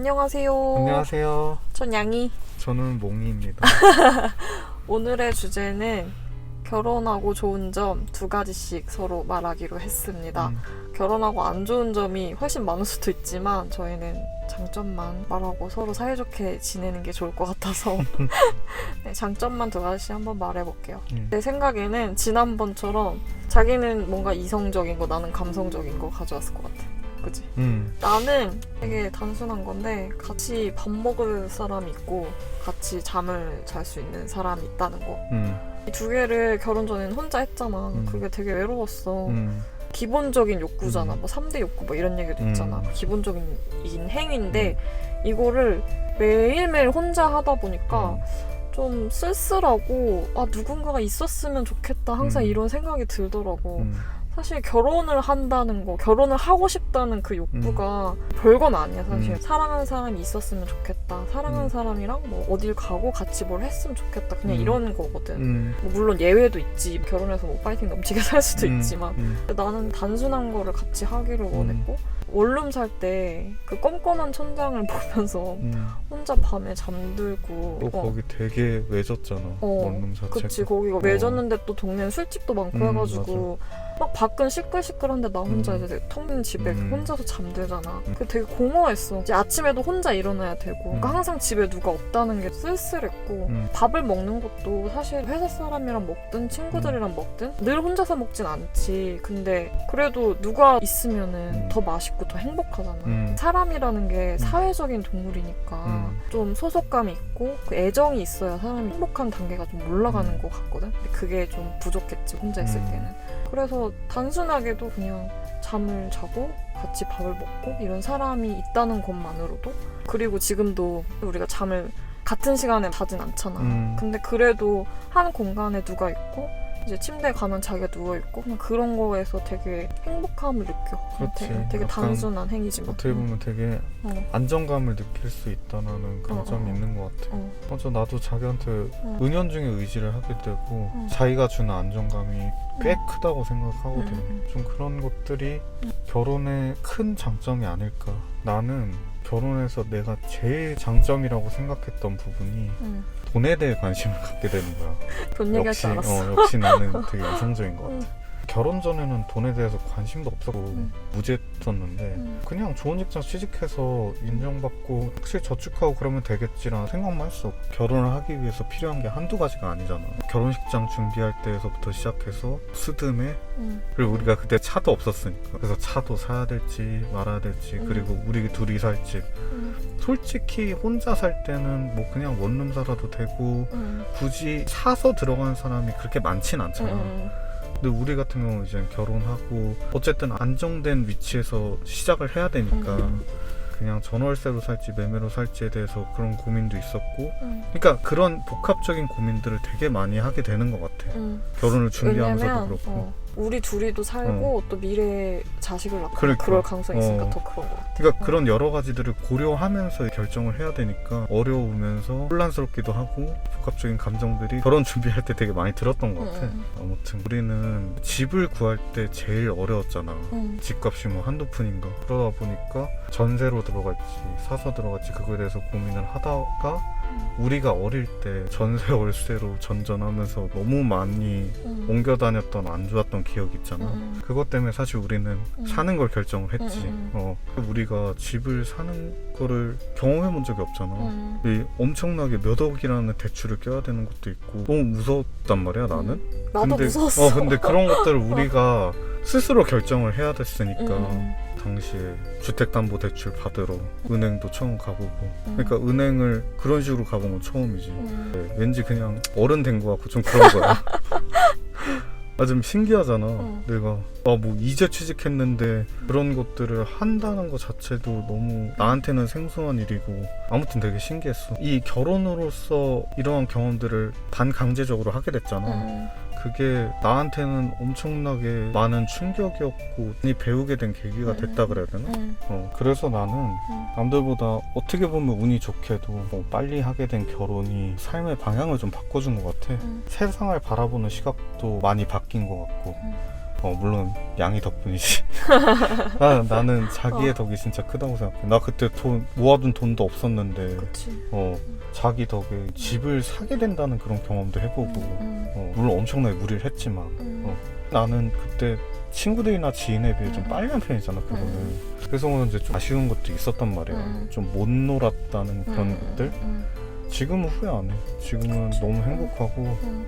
안녕하세요. 안녕하세요. 전 양이. 저는 몽이입니다. 오늘의 주제는 결혼하고 좋은 점 두 가지씩 서로 말하기로 했습니다. 음, 결혼하고 안 좋은 점이 훨씬 많을 수도 있지만 저희는 장점만 말하고 서로 사이좋게 지내는 게 좋을 것 같아서 네, 장점만 두 가지씩 한번 말해볼게요. 음. 내 생각에는 지난번처럼 자기는 뭔가 이성적인 거 나는 감성적인 거 가져왔을 것 같아. 그치? 음, 나는 되게 단순한 건데 같이 밥 먹을 사람이 있고 같이 잠을 잘 수 있는 사람이 있다는 거. 음, 이 두 개를 결혼 전에는 혼자 했잖아. 음. 그게 되게 외로웠어. 음, 기본적인 욕구잖아. 음. 뭐 3대 욕구 뭐 이런 얘기도 음. 있잖아. 기본적인 행위인데 이거를 매일매일 혼자 하다 보니까 음. 좀 쓸쓸하고 아 누군가가 있었으면 좋겠다. 항상 음. 이런 생각이 들더라고. 음, 사실 결혼을 한다는 거, 결혼을 하고 싶다는 그 욕구가 별건 아니야, 사실. 음. 사랑하는 사람이 있었으면 좋겠다. 사랑하는 음. 사람이랑 뭐 어딜 가고 같이 뭘 했으면 좋겠다. 그냥 음. 이런 거거든. 음, 뭐 물론 예외도 있지. 결혼해서 뭐 파이팅 넘치게 살 수도 음, 있지만. 음, 나는 단순한 거를 같이 하기를 원했고, 원룸 살 때 그 껌껌한 천장을 보면서 음. 혼자 밤에 잠들고. 또 어, 거기 되게 외졌잖아. 어, 원룸 자체가. 그치 거기가 어. 외졌는데 또 동네는 술집도 많고 음, 해가지고 막 밖은 시끌시끌한데 나 혼자 음. 이제 텅빈 집에 음. 혼자서 잠들잖아 음. 그게 되게 공허했어 이제 아침에도 혼자 일어나야 되고 그러니까 음. 항상 집에 누가 없다는 게 쓸쓸했고 음. 밥을 먹는 것도 사실 회사 사람이랑 먹든 친구들이랑 먹든 늘 혼자서 먹진 않지 근데 그래도 누가 있으면은 음. 더 맛있고 더 행복하잖아 음. 사람이라는 게 사회적인 동물이니까 음. 좀 소속감이 있고 그 애정이 있어야 사람이 행복한 단계가 좀 올라가는 음. 것 같거든. 근데 그게 좀 부족했지 혼자 있을 음. 때는. 그래서 단순하게도 그냥 잠을 자고 같이 밥을 먹고 이런 사람이 있다는 것만으로도 그리고 지금도 우리가 잠을 같은 시간에 자진 않잖아. 음. 근데 그래도 한 공간에 누가 있고 이제 침대에 가면 자기가 누워 있고 그런 거에서 되게 행복함을 느껴. 그렇지. 되게, 되게 단순한 행위지만. 어떻게 보면 되게 어. 안정감을 느낄 수 있다는 그런 어, 점이 어, 어. 있는 것 같아. 어. 맞아, 나도 자기한테 어. 은연중에 의지를 하게 되고 음. 자기가 주는 안정감이 꽤 음. 크다고 생각하거든. 음, 좀 그런 것들이 음. 결혼의 큰 장점이 아닐까. 나는 결혼해서 내가 제일 장점이라고 생각했던 부분이 응. 돈에 대해 관심을 갖게 되는 거야. 돈 얘기할 역시, 줄 알았어. 어, 역시 나는 되게 이성적인 것 같아. 응. 결혼 전에는 돈에 대해서 관심도 없었고 음. 무지했었는데 응. 그냥 좋은 직장 취직해서 인정받고 확실히 저축하고 그러면 되겠지라는 생각만 했어. 결혼을 하기 위해서 필요한 게 한두 가지가 아니잖아. 결혼식장 준비할 때에서부터 시작해서 스드메 응. 그리고 우리가 그때 차도 없었으니까 그래서 차도 사야 될지 말아야 될지 음. 그리고 우리 둘이 살집 응. 솔직히 혼자 살 때는 뭐 그냥 원룸 살아도 되고 응. 굳이 사서 들어가는 사람이 그렇게 많진 않잖아 응. 근데 우리 같은 경우는 이제 결혼하고 어쨌든 안정된 위치에서 시작을 해야 되니까 음. 그냥 전월세로 살지 매매로 살지에 대해서 그런 고민도 있었고 응. 그러니까 그런 복합적인 고민들을 되게 많이 하게 되는 것 같아 응. 결혼을 준비하면서도 왜냐면 그렇고 어, 우리 둘이도 살고 또 미래에 자식을 낳고 그러니까. 그럴 가능성이 있으니까 어. 더 그런 것 같아. 그러니까 어. 그런 여러 가지들을 고려하면서 결정을 해야 되니까 어려우면서 혼란스럽기도 하고 복합적인 감정들이 결혼 준비할 때 되게 많이 들었던 것 같아. 음. 아무튼 우리는 집을 구할 때 제일 어려웠잖아. 응. 집값이 뭐 한두 푼인가. 그러다 보니까 전세로 들어갈지 사서 들어갈지 그거에 대해서 고민을 하다가 우리가 어릴 때 전세 월세로 전전하면서 너무 많이 응. 옮겨 다녔던 안 좋았던 기억이 있잖아. 응. 그것 때문에 사실 우리는 음. 사는 걸 결정을 했지. 음, 음, 어, 우리가 집을 사는 거를 경험해 본 적이 없잖아. 응. 이 엄청나게 몇 억이라는 대출을 껴야 되는 것도 있고 너무 무서웠단 말이야 나는. 나도 근데, 무서웠어. 어 근데 그런 것들을 우리가 스스로 결정을 해야 됐으니까 응. 당시에 주택담보대출 받으러 은행도 처음 가보고 응. 그러니까 은행을 그런 식으로 가본 건 처음이지. 응. 네, 왠지 그냥 어른 된 거 같고 좀 그런 거야. 아, 좀 신기하잖아. 응. 내가, 아, 뭐, 이제 취직했는데, 그런 것들을 한다는 것 자체도 너무 나한테는 생소한 일이고, 아무튼 되게 신기했어. 이 결혼으로서 이러한 경험들을 반강제적으로 하게 됐잖아. 응. 그게 나한테는 엄청나게 많은 충격이었고, 많이 배우게 된 계기가 됐다 그래야 되나? 응. 어, 그래서 나는 응. 남들보다 어떻게 보면 운이 좋게도 뭐 빨리 하게 된 결혼이 삶의 방향을 좀 바꿔준 것 같아. 응. 세상을 바라보는 시각도 많이 바뀐 것 같고. 음. 어 물론 양이 덕분이지. 나, 나는 자기의 덕이 진짜 크다고 생각해. 나 그때 돈 모아둔 돈도 없었는데 그치. 어 자기 덕에 집을 사게 된다는 그런 경험도 해보고 음, 어, 물론 엄청나게 무리를 했지만 음, 어. 나는 그때 친구들이나 지인에 비해 좀 음. 빨리 한 편이잖아 그거는 음. 그래서 그런지 좀 아쉬운 것도 있었단 말이야 음. 좀못 놀았다는 그런 음, 것들 음, 지금은 후회 안해 지금은 그치. 너무 행복하고 음,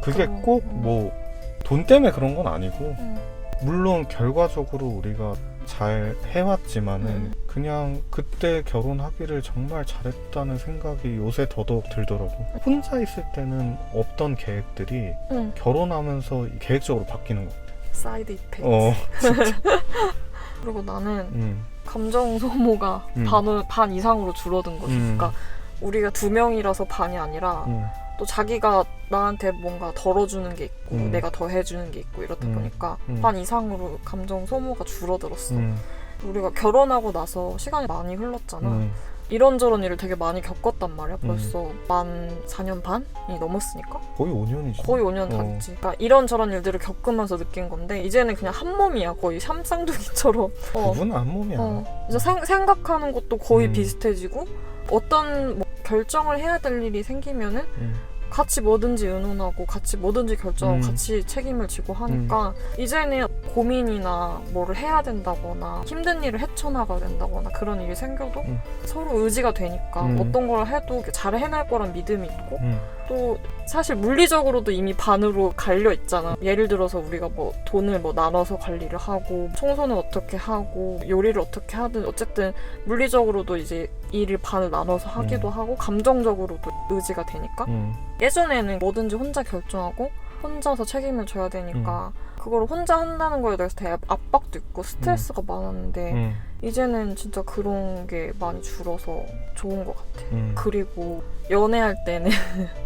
그게 어, 꼭 음. 뭐 돈 때문에 그런 건 아니고 음, 물론 결과적으로 우리가 잘 해왔지만은 음. 그냥 그때 결혼하기를 정말 잘했다는 생각이 요새 더더욱 들더라고 혼자 있을 때는 없던 계획들이 음. 결혼하면서 계획적으로 바뀌는 거 같아 사이드 이펙트. 어, 그리고 나는 음, 감정 소모가 음. 반, 반 이상으로 줄어든 거지. 음. 그러니까 우리가 두 명이라서 반이 아니라 음, 또 자기가 나한테 뭔가 덜어주는 게 있고 음. 내가 더 해주는 게 있고 이러다 음. 보니까 음. 반 이상으로 감정 소모가 줄어들었어. 음, 우리가 결혼하고 나서 시간이 많이 흘렀잖아. 음, 이런저런 일을 되게 많이 겪었단 말이야. 벌써 만 4년 반이 넘었으니까. 거의 5년이지 거의 5년 다 어. 됐지. 그러니까 이런저런 일들을 겪으면서 느낀 건데 이제는 그냥 한 몸이야. 거의 쌈쌍둥이처럼. 어, 그분 한 몸이야 어. 이제 생, 생각하는 것도 거의 음. 비슷해지고 어떤 뭐 결정을 해야 될 일이 생기면은 음, 같이 뭐든지 의논하고 같이 뭐든지 결정하고 음. 같이 책임을 지고 하니까 이제는 고민이나 뭐를 해야 된다거나 힘든 일을 헤쳐나가야 된다거나 그런 일이 생겨도 음. 서로 의지가 되니까 음. 어떤 걸 해도 잘 해낼 거란 믿음이 있고 음, 또 사실 물리적으로도 이미 반으로 갈려 있잖아. 예를 들어서 우리가 뭐 돈을 뭐 나눠서 관리를 하고 청소는 어떻게 하고 요리를 어떻게 하든 어쨌든 물리적으로도 이제 일을 반을 나눠서 하기도 하고 감정적으로도 의지가 되니까 음, 예전에는 뭐든지 혼자 결정하고 혼자서 책임을 져야 되니까 그걸 혼자 한다는 거에 대해서 되게 압박도 있고 스트레스가 많았는데 음, 이제는 진짜 그런 게 많이 줄어서 좋은 것 같아. 음. 그리고 연애할 때는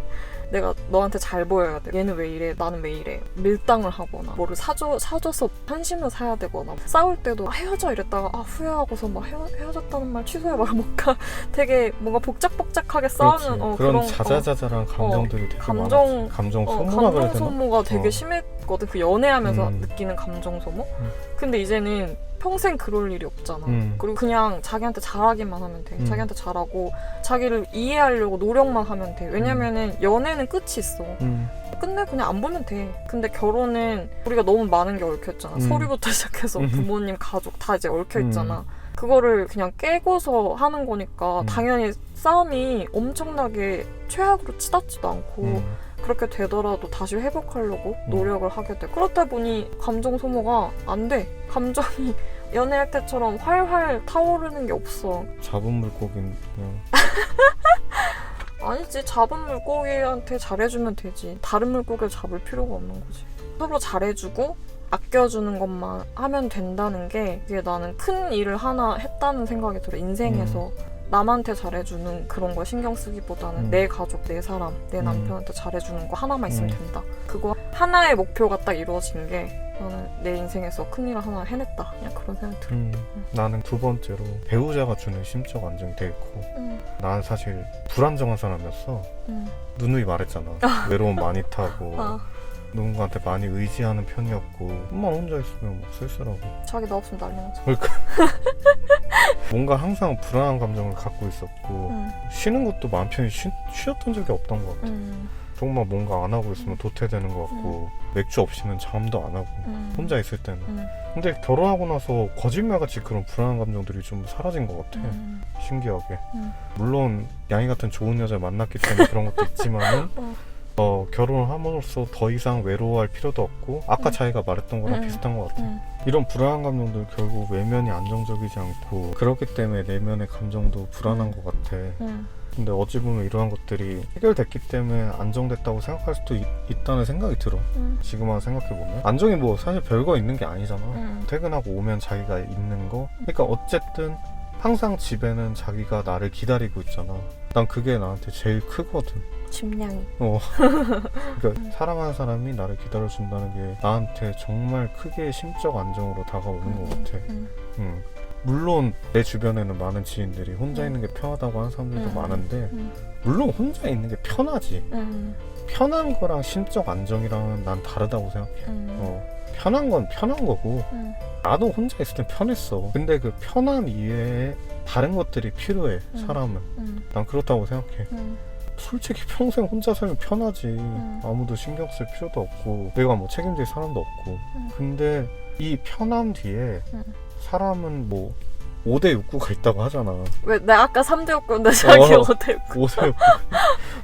내가 너한테 잘 보여야 돼. 얘는 왜 이래? 나는 왜 이래? 밀당을 하거나 뭐를 사줘 사줘서 한심을 사야 되거나 싸울 때도 아, 헤어져 이랬다가 아 후회하고서 막 헤어, 헤어졌다는 말 취소해 말 못가. 되게 뭔가 복작복작하게. 싸우는 어, 그런 그런 자자자잘한 감정들이 되게 감정- 많았지 감정 어, 소모라 그래야 감정? 소모가 되게 어. 심했 거든. 그 연애하면서 음. 느끼는 감정 소모. 음. 근데 이제는 평생 그럴 일이 없잖아. 음. 그리고 그냥 자기한테 잘하기만 하면 돼. 음. 자기한테 잘하고 자기를 이해하려고 노력만 하면 돼. 왜냐면은 연애는 끝이 있어. 음, 끝내 그냥 안 보면 돼. 근데 결혼은 우리가 너무 많은 게 얽혀 있잖아. 음. 서류부터 시작해서 음. 부모님, 가족 다 이제 얽혀 있잖아. 그거를 그냥 깨고서 하는 거니까 음. 당연히 싸움이 엄청나게 최악으로 치닫지도 않고 음, 그렇게 되더라도 다시 회복하려고 음. 노력을 하게 돼. 그렇다 보니 감정 소모가 안 돼. 감정이 연애할 때처럼 활활 타오르는 게 없어. 잡은 물고기는 그냥 아니지. 잡은 물고기한테 잘해주면 되지. 다른 물고기를 잡을 필요가 없는 거지. 서로 잘해주고 아껴주는 것만 하면 된다는 게 이게 나는 큰 일을 하나 했다는 생각이 들어. 인생에서 남한테 잘해주는 그런 거 신경 쓰기보다는 음. 내 가족, 내 사람, 내 음. 남편한테 잘해주는 거 하나만 있으면 음. 된다. 그거 하나의 목표가 딱 이루어진 게 나는 내 인생에서 큰 일을 하나 해냈다. 그냥 그런 생각이 들어. 음, 나는 두 번째로 배우자가 주는 심적 안정이 되게 커. 음, 난 사실 불안정한 사람이었어. 음. 누누이 말했잖아. 외로움 많이 타고 아, 누군가한테 많이 의지하는 편이었고 엄마 혼자 있으면 막 쓸쓸하고 자기 나 없으면 난리 나죠. 뭔가 항상 불안한 감정을 갖고 있었고 음, 쉬는 것도 마음 편히 쉬, 쉬었던 적이 없던 것 같아. 음, 정말 뭔가 안 하고 있으면 도태되는 것 같고 맥주 없이는 잠도 안 하고 음. 혼자 있을 때는. 음, 근데 결혼하고 나서 거짓말같이 그런 불안한 감정들이 좀 사라진 것 같아. 음, 신기하게. 음. 물론 양이 같은 좋은 여자 만났기 때문에 그런 것도 있지만은 어. 어, 결혼을 함으로써 더 이상 외로워할 필요도 없고 아까 음. 자기가 말했던 거랑 음. 비슷한 것 같아. 음. 이런 불안한 감정들 결국 외면이 안정적이지 않고 그렇기 때문에 내면의 감정도 불안한 것 같아. 음. 근데 어찌 보면 이러한 것들이 해결됐기 때문에 안정됐다고 생각할 수도 있, 다는 생각이 들어. 음. 지금 와 생각해보면. 안정이 뭐 사실 별거 있는 게 아니잖아. 음. 퇴근하고 오면 자기가 있는 거. 그러니까 어쨌든 항상 집에는 자기가 나를 기다리고 있잖아. 난 그게 나한테 제일 크거든. 침량이. 어. 그러니까 사랑하는 사람이 나를 기다려준다는 게 나한테 정말 크게 심적 안정으로 다가오는 것 같아. 음. 음. 물론 내 주변에는 많은 지인들이 혼자 있는 게 편하다고 하는 사람들도 음. 많은데 음. 물론 혼자 있는 게 편하지. 음. 편한 거랑 심적 안정이랑은 난 다르다고 생각해. 음. 어. 편한 건 편한 거고 응. 나도 혼자 있을 땐 편했어. 근데 그 편함 이외에 다른 것들이 필요해 음. 사람은. 응. 난 그렇다고 생각해. 응. 솔직히 평생 혼자 살면 편하지. 음. 아무도 신경 쓸 필요도 없고 내가 뭐 책임질 사람도 없고. 음. 근데 이 편함 뒤에 음. 사람은 뭐 5대 욕구가 있다고 하잖아. 왜 내가 아까 3대 욕구인데 자기 어. 5대 욕구 5대 욕구.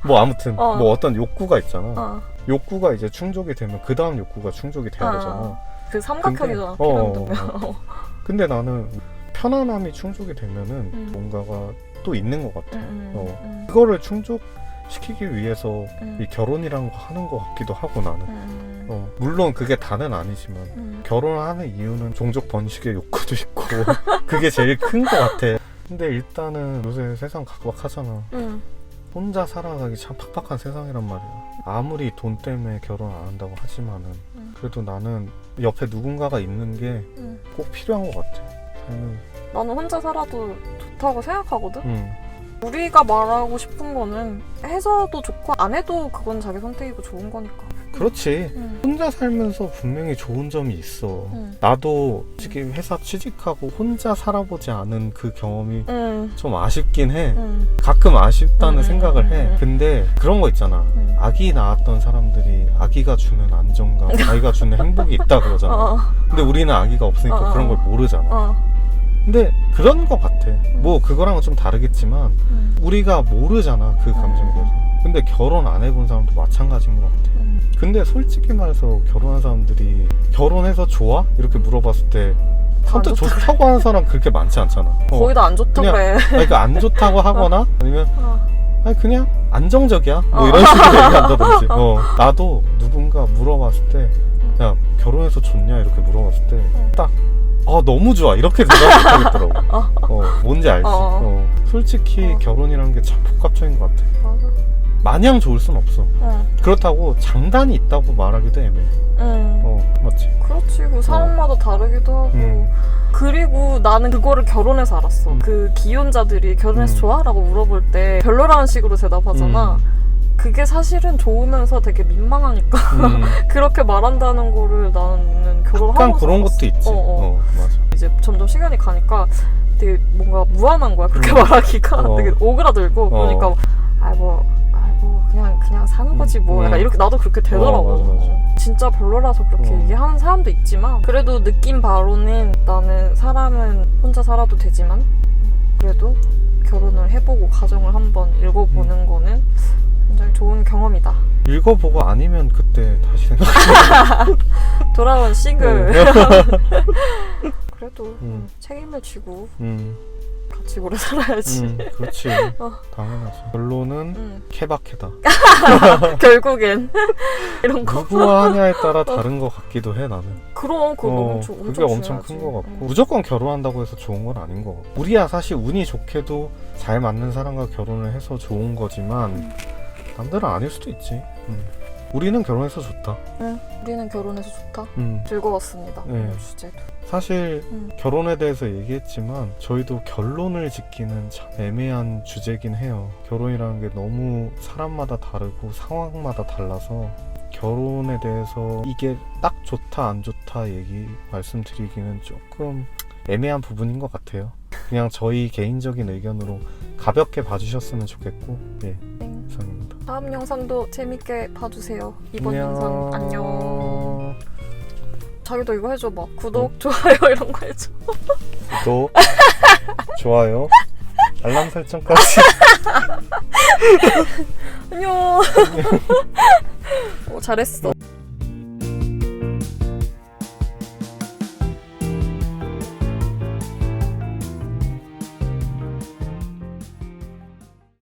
뭐 아무튼 어. 뭐 어떤 욕구가 있잖아. 어. 욕구가 이제 충족이 되면 그 다음 욕구가 충족이 돼야 어. 되잖아. 그 삼각형이잖아 근데- 어, 피라미드면 근데 나는 편안함이 충족이 되면은 음. 뭔가가 또 있는 것 같아. 응, 응, 어. 응, 그거를 충족시키기 위해서 응, 이 결혼이란 거 하는 것 같기도 하고 나는. 응, 어, 물론 그게 다는 아니지만 응. 결혼하는 이유는 종족 번식의 욕구도 있고 그게 제일 큰 것 같아. 근데 일단은 요새 세상 각박하잖아. 응. 혼자 살아가기 참 팍팍한 세상이란 말이야. 아무리 돈 때문에 결혼 안 한다고 하지만은 음. 그래도 나는 옆에 누군가가 있는 게 꼭 응. 필요한 것 같아. 삶은. 나는 혼자 살아도 좋다고 생각하거든 음. 우리가 말하고 싶은 거는 해서도 좋고 안 해도 그건 자기 선택이고 좋은 거니까 그렇지. 응. 혼자 살면서 분명히 좋은 점이 있어. 응. 나도 솔직히 회사 취직하고 혼자 살아보지 않은 그 경험이 응. 좀 아쉽긴 해. 응. 가끔 아쉽다는 음, 생각을 해. 음. 근데 그런 거 있잖아. 응. 아기 낳았던 사람들이 아기가 주는 안정감, 아기가 주는 행복이 있다 그러잖아. 어. 근데 우리는 아기가 없으니까 어, 어. 그런 걸 모르잖아. 어. 근데 그런 거 같아. 뭐 그거랑은 좀 다르겠지만 응. 우리가 모르잖아 그 감정에 대해서. 근데 결혼 안 해본 사람도 마찬가지인 것 같아. 응. 근데 솔직히 말해서 결혼한 사람들이 결혼해서 좋아? 이렇게 물어봤을 때 선뜻 안 좋다 좋다고 하는 사람 그렇게 많지 않잖아. 어. 거의 다 안 좋다 그냥- 그래 아니, 그러니까 안 좋다고 하거나 아니면 어. 아니 그냥 안정적이야 뭐 어. 이런 식으로 얘기한다든지 어, 나도 누군가 물어봤을 때 야 결혼해서 좋냐 이렇게 물어봤을 때딱 아 너무 좋아 이렇게 대답 못하겠더라고 어. 어, 뭔지 알지 어. 어, 솔직히 어. 결혼이라는 게 참 복합적인 것 같아 맞아 마냥 좋을 순 없어 응. 그렇다고 장단이 있다고 말하기도 애매해 응. 어 맞지 그렇지. 그 사람마다 다르기도 하고. 음. 그리고 나는 그거를 결혼해서 알았어. 음. 그 기혼자들이 결혼해서 음. 좋아? 라고 물어볼 때 별로라는 식으로 대답하잖아. 음. 그게 사실은 좋으면서 되게 민망하니까 음. 그렇게 말한다는 거를 나는 결혼하고 약간 그런 것도 있지 어, 어. 어, 맞아 이제 점점 시간이 가니까 되게 뭔가 무한한 거야. 그렇게 음. 말하기가 어. 되게 오그라들고 그러니까 아뭐 아뭐 그냥 그냥 사는 거지 뭐 음. 약간 이렇게 나도 그렇게 되더라고. 어, 맞아, 맞아. 진짜 별로라서 그렇게 어. 얘기하는 사람도 있지만 그래도 느낀 바로는 나는 사람은 혼자 살아도 되지만 그래도 결혼을 해보고 가정을 한번 읽어보는 음. 거는 굉장히 좋은 경험이다. 읽어보고 아니면 그때 다시 생각해 돌아온 싱글. 어. 그래도 음. 책임을 지고 음. 같이 오래 살아야지. 음, 그렇지. 어. 당연하지. 결론은 음. 케바케다. 결국엔 이런 거. 누구와 하냐에 따라 다른 것 같기도 해 나는. 그럼 그거 어, 너무 조, 그게 엄청 큰 것 같고 음. 무조건 결혼한다고 해서 좋은 건 아닌 것 같고 우리야 사실 운이 좋게도 잘 맞는 사람과 결혼을 해서 좋은 거지만 음. 남들은 아닐 수도 있지. 음. 우리는 결혼해서 좋다. 응. 우리는 결혼해서 좋다. 음. 즐거웠습니다. 네. 오늘 주제도. 사실 음. 결혼에 대해서 얘기했지만 저희도 결론을 짓기는 참 애매한 주제긴 해요. 결혼이라는 게 너무 사람마다 다르고 상황마다 달라서 결혼에 대해서 이게 딱 좋다 안 좋다 얘기 말씀드리기는 조금 애매한 부분인 것 같아요. 그냥 저희 개인적인 의견으로 가볍게 봐주셨으면 좋겠고 예 땡. 이상입니다. 다음 영상도 재밌게 봐주세요. 이번 영상 안녕. 자기도 이거 해줘 막 구독, 좋아요 이런 거 해줘. 구독 좋아요 알람 설정까지 안녕. 어, 잘했어.